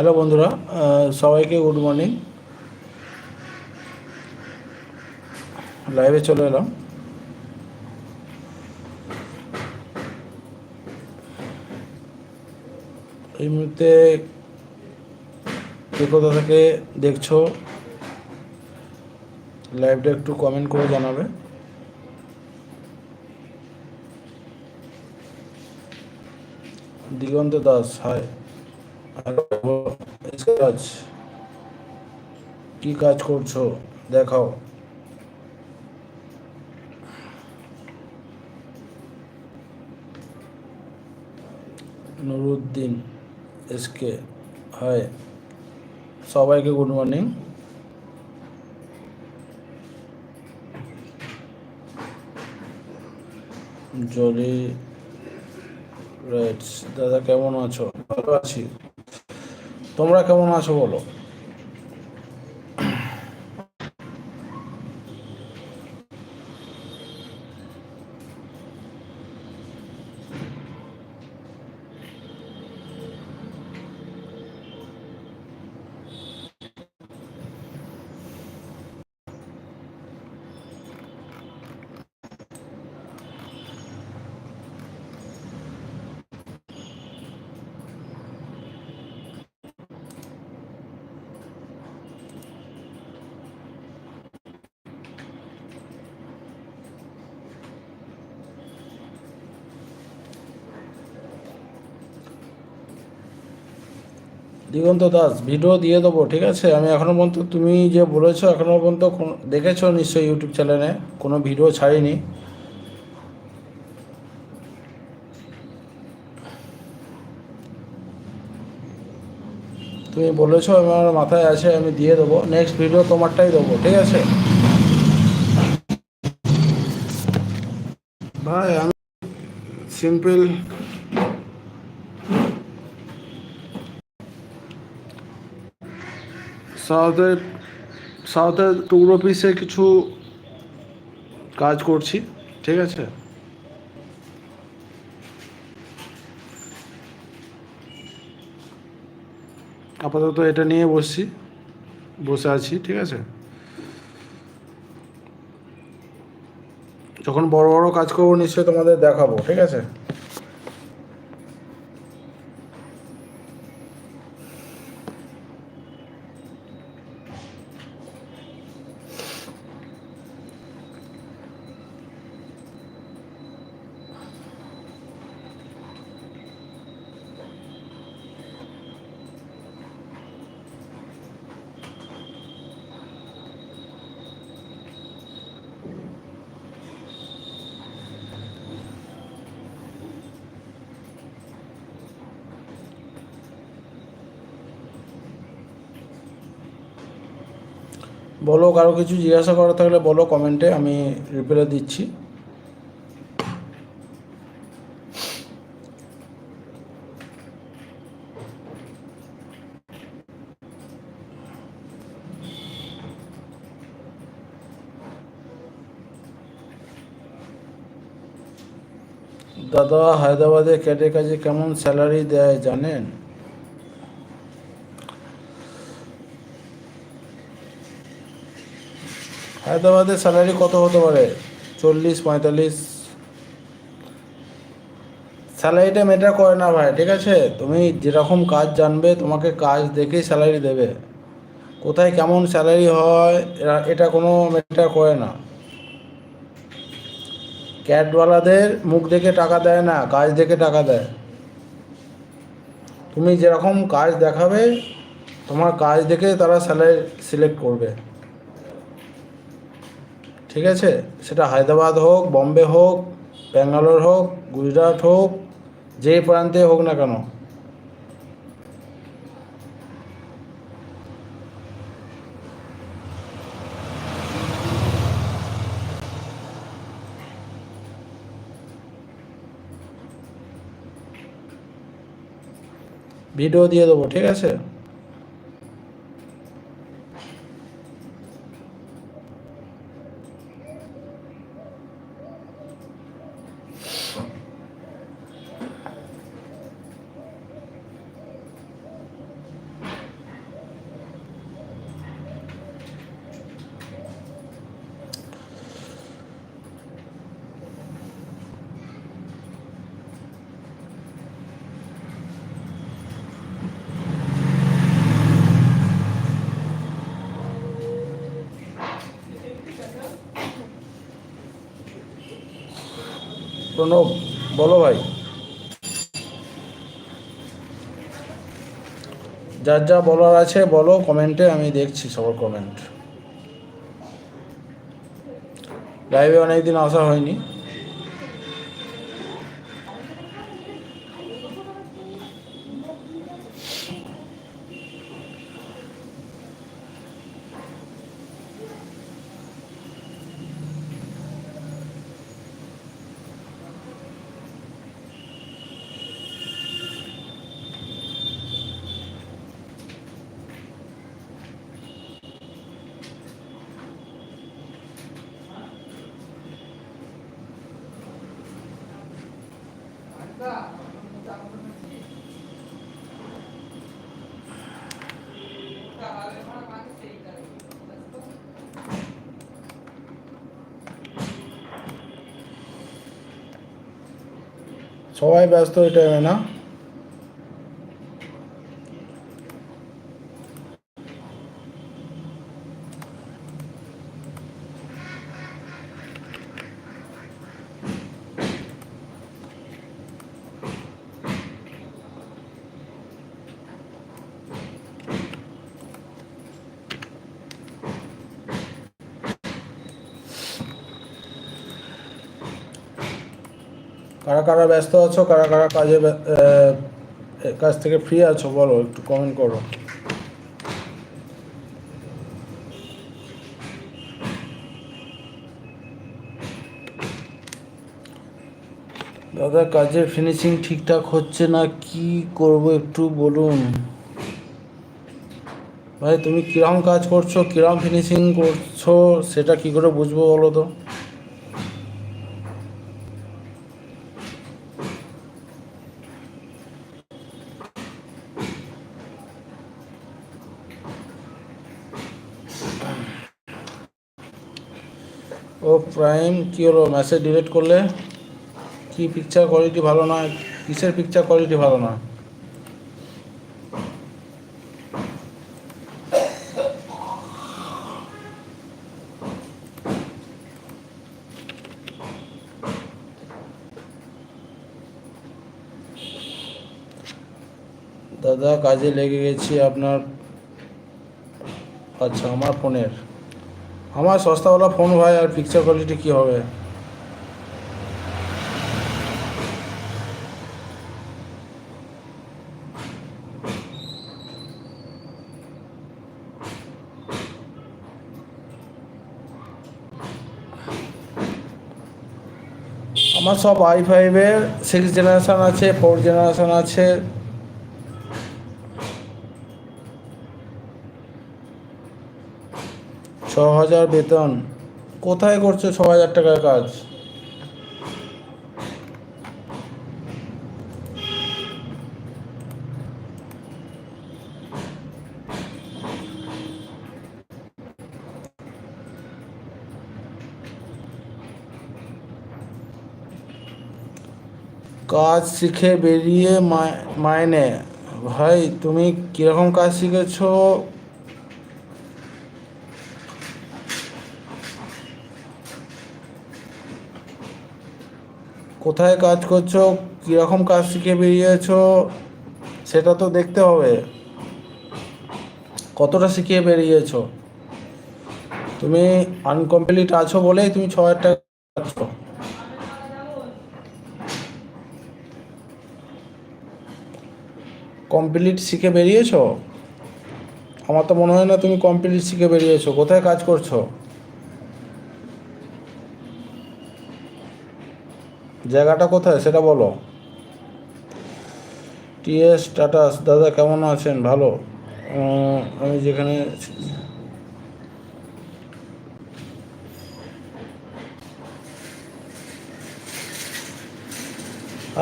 Hello বন্ধুরা সবাইকে good morning. লাইভে চলে এলাম। এই মুহূর্তে কে কোথা থেকে দেখছ লাইভটা একটু কমেন্ট করে জানাবে। দিগন্ত দাস হাই হ্যালো কাজ? কি কাজ করছ? দেখাও। নুরুদ্দিন এসকে হাই সবাইকে গুড মর্নিং জলি রাইটস দাদা, কেমন আছো? ভালো আছি। তোমরা কেমন আছো বলো দিগন্ত দাস, ভিডিও দিয়ে দেবো, ঠিক আছে? আমি এখনও পর্যন্ত তুমি যে বলেছ এখনও পর্যন্ত দেখেছ নিশ্চয়ই ইউটিউব চ্যানেলে কোনো ভিডিও ছাড়িনি? তুমি বলেছ আমার মাথায় আছে, আমি দিয়ে দেবো। নেক্সট ভিডিও তোমারটাই দেবো, ঠিক আছে? ভাই, আমি সিম্পল সাউথের সাউথের টুকরো পিসে কিছু কাজ করছি, ঠিক আছে? আপাতত এটা নিয়ে বসছি, বসে আছি, ঠিক আছে? যখন বড় বড় কাজ করব নিশ্চয়ই তোমাদের দেখাবো, ঠিক আছে? বলো কারও কিছু জিজ্ঞাসা করা থাকলে বলো কমেন্টে আমি রিপ্লাই দিচ্ছি। দাদা, হায়দ্রাবাদে ক্যাটের কাজে কেমন স্যালারি দেয় জানেন? হায়দ্রাবাদে স্যালারি কত হতে পারে? চল্লিশ, পঁয়তাল্লিশ? স্যালারিটা ম্যাটার করে না ভাই, ঠিক আছে? তুমি যেরকম কাজ জানবে, তোমাকে কাজ দেখেই স্যালারি দেবে। কোথায় কেমন স্যালারি হয় এটা কোনো ম্যাটার করে না। ক্যাটওয়ালাদের মুখ দেখে টাকা দেয় না কাজ দেখে টাকা দেয়। তুমি যেরকম কাজ দেখাবে, তোমার কাজ দেখে তারা স্যালারি সিলেক্ট করবে। ঠিক আছে? সেটা হায়দ্রাবাদ হোক, বম্বে হোক, ব্যাঙ্গালোর হোক, গুজরাট হোক, যে প্রান্তে হোক না কেন। ভিডিও দিয়ে দেবো, ঠিক আছে? প্রণব বলো ভাই। যার যা বলার আছে বলো কমেন্টে আমি দেখছি সবার কমেন্ট লাইভে অনেকদিন আসা হয়নি। সবাই ব্যস্ত এই টাইমে না কারা কারা ব্যস্ত আছো, কারা কারা কাজে কাজ থেকে ফ্রি আছো বলো, একটু কমেন্ট করো। দাদা, কাজের ফিনিশিং ঠিকঠাক হচ্ছে না, কি করব একটু বলুন? ভাই, তুমি কীরকম কাজ করছ কীরকম ফিনিশিং করছ, সেটা কি করে বুঝব বলো তো? ও প্রাইম কী হলো? মেসেজ ডিলিট করলে? কি পিকচার কোয়ালিটি ভালো না কিসের পিকচার কোয়ালিটি ভালো না দাদা, কাজে লেগে গেছি আপনার আচ্ছা আমার ফোনের। আমার সস্তাওয়ালা ফোন ভাই, আর পিকচার কোয়ালিটি কি হবে? আমার সব আই ফাইভের সিক্স জেনারেশান আছে ফোর জেনারেশান আছে। হাজার বেতন। কোথায় করছ ছ হাজার টাকার কাজ? কাজ শিখে বেরিয়ে মায়- মাইনে। ভাই, তুমি কীরকম কাজ শিখেছো? কোথায় কাজ করছ? কীরকম কাজ শিখে বেরিয়েছো? সেটা তো দেখতে হবে। কতটা শিখিয়ে বেরিয়েছো? তুমি আনকমপ্লিট আছো বলেই তুমি ছ হাজার টাকা পাচ্ছ। কমপ্লিট শিখে বেরিয়েছো? আমার তো মনে হয় না তুমি কমপ্লিট শিখে বেরিয়েছো। কোথায় কাজ করছ? জায়গাটা কোথায় সেটা বলো। টিএস স্ট্যাটাস দাদা কেমন আছেন? ভালো? আমি যেখানে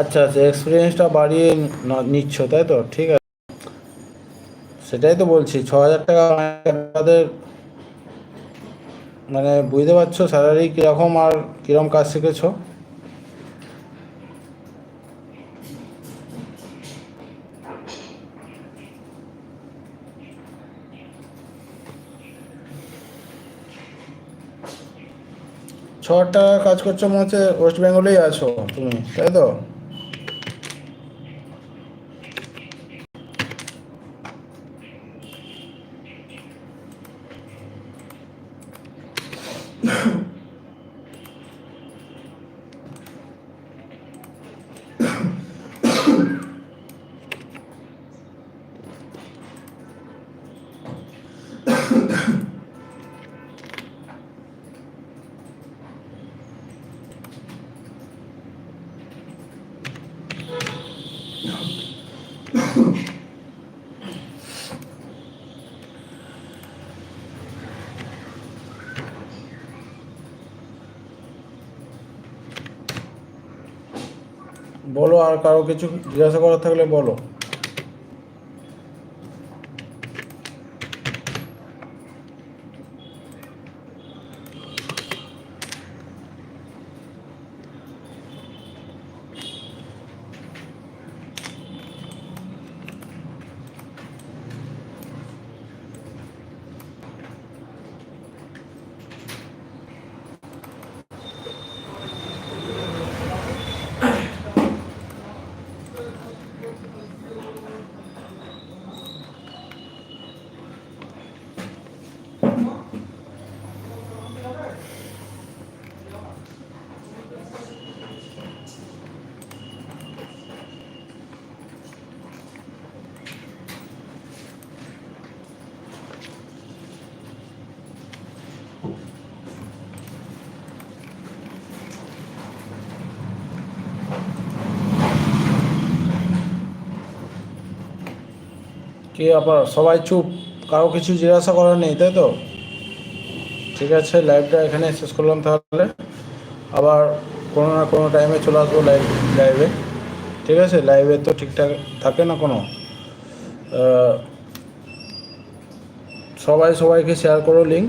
আচ্ছা আচ্ছা এক্সপিরিয়েন্সটা বাড়িয়ে নিচ্ছ, তাই তো? ঠিক আছে। সেটাই তো বলছি, ছ হাজার টাকা মানে বুঝতে পারছ স্যালারি কীরকম আর কীরকম কাজ শিখেছো? ছ হাজার টাকার কাজ করছ মনে হচ্ছে ওয়েস্ট বেঙ্গলেই আছো তুমি তাই তো? বলো আর কারও কিছু জিজ্ঞাসা করার থাকলে বলো। কি আবার সবাই চুপ, কারও কিছু জিজ্ঞাসা করার নেই, তাই তো? ঠিক আছে লাইভটা এখানে শেষ করলাম তাহলে। আবার কোনো না কোনো টাইমে চলে আসব লাইভ লাইভে ঠিক আছে লাইভে তো ঠিকঠাক থাকে না কোনো। সবাই সবাইকে শেয়ার করো লিঙ্ক